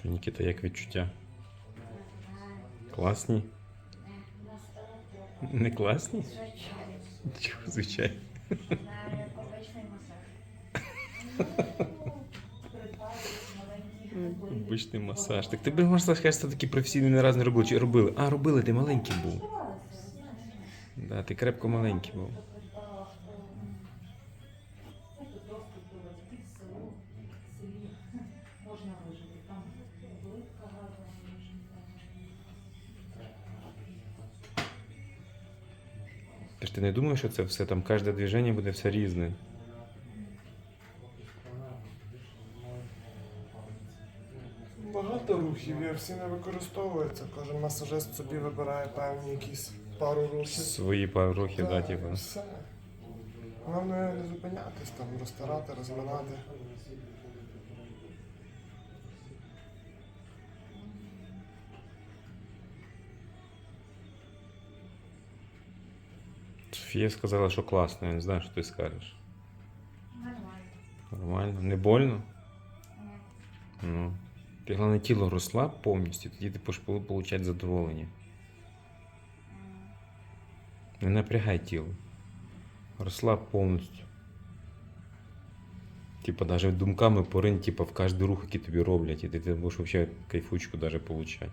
Що, Нікіта, як відчуття? Класні? Не класні? Чого, звичайно. Обичний масаж. Так тебе масаж, кажеться, такий професійний не раз не робили? А, робили, ти маленький був. Да, ти крепко маленький був. Ти ж ти не думаєш, що це все там, кожне движення буде все різне. Багато рухів є, всі не використовуються. Кожен масажист собі вибирає певні якісь пару рухів. Свої пару років, да, типу. Все. Головне не зупинятись, там, розтирати, розминати. Софія сказала, що класно, я не знаю, що ти скажеш. Нормально. Нормально. Не больно? Ну. Ти головне тіло розслаб повністю, тоді ти будеш отримати задоволення. Не напрягай тіло. Розслаб повністю. Типа навіть думками поринь, типа, в кожний рух, який тобі роблять, і ти, ти будеш взагалі кайфучку даже получати.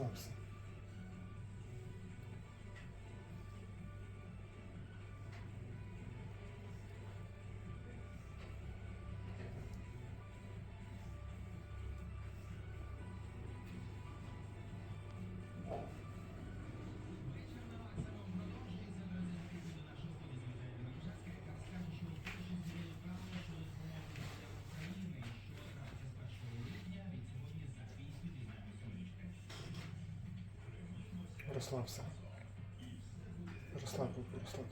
Розслабся. Розслабся. Розслаб, розслаб.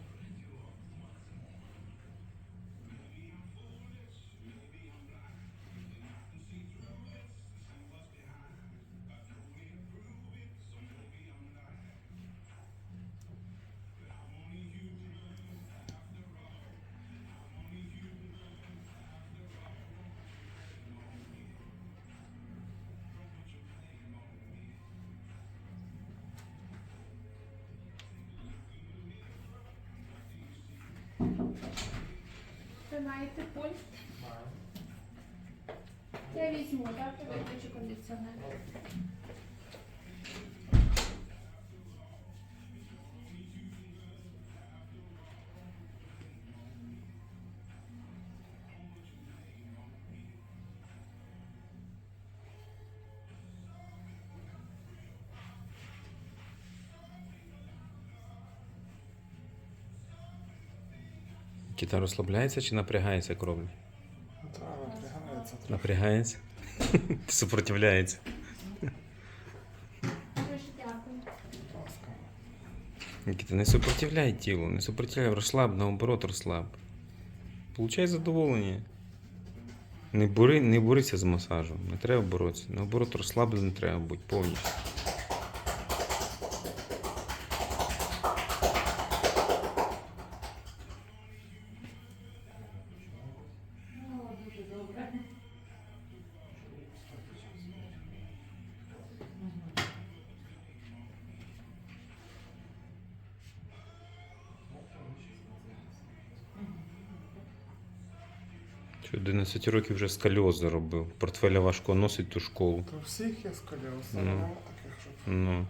Ви маєте пульт? Я візьму, так? Виключу кондиціонер. Кіта розслабляється чи напрягається? Треба напрягається. Напрягається. Супротивляється. Нікіта, не супротивляй тілу, не супротивляй, розслаб, наоборот, розслаб. Получай задоволення. Не, бори, не борися з масажем, не треба боротися. Наоборот, розслабленим треба бути повністю. 11 років вже скальоз заробив. Портфеля важко носить ту школу. То всіх є сколіоз, Ну. таких, щоб. Ну,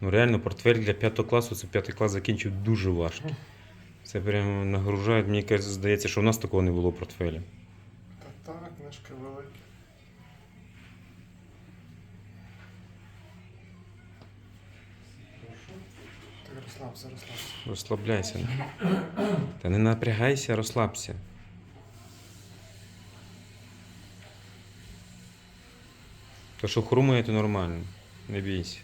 ну реально, портфель для 5 класу, це 5 клас закінчив дуже важко. Це прямо нагружає. Мені кажеться, здається, що у нас такого не було портфеля. Та так, книжки великі. Розслабся, розслабся. Розслабляйся. Та не напрягайся, розслабся. То, що хрумає, то нормально. Не бійся.